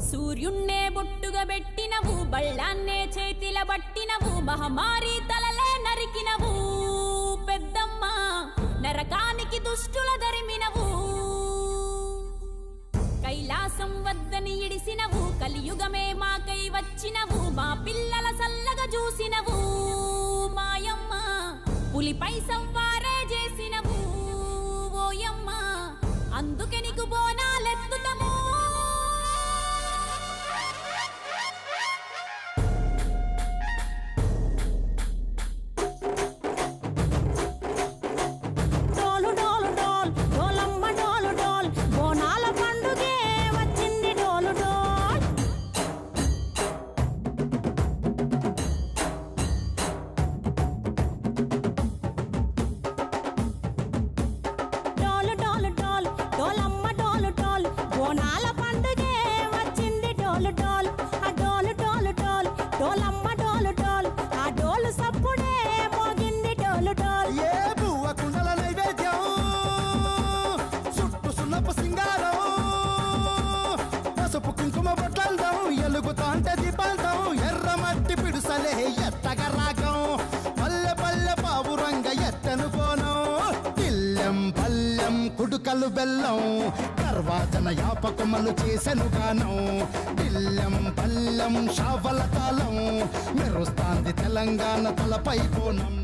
సూర్యున్నే బొట్టుగా పెట్టినవు బళ్ళాన్నే చేతిల పట్టినవు మహమారి తలలే నరికినవు. పెద్దమ్మ నరకానికి దుష్టుల దరిమినవు. కైలాసం వద్దని ఇడిసినవు కలియుగమే మాకై వచ్చినవు మా పిల్లల సల్లగా చూసినవు. మాయమ్మ పులిపై సవ్వారే బోనాల పండుగే వచ్చింది డోలు డోల్. ఆ డోలు డోలు డోల్ డోలమ్మ డోలు డోల్. ఆ డోలు సప్పుడే మోగింది డోలు డోల్. ఏ బువ్వ కుండల నైవేద్యం? చుట్టూ సున్నపు సింగారం. పసుపు కుడుకలు బెల్లం తర్వాతన యాపకమలు చేసెను గానం. ఇల్లెం పల్లెం షావల తాళం మెరుస్తాంది తెలంగాణ తలపై కోణం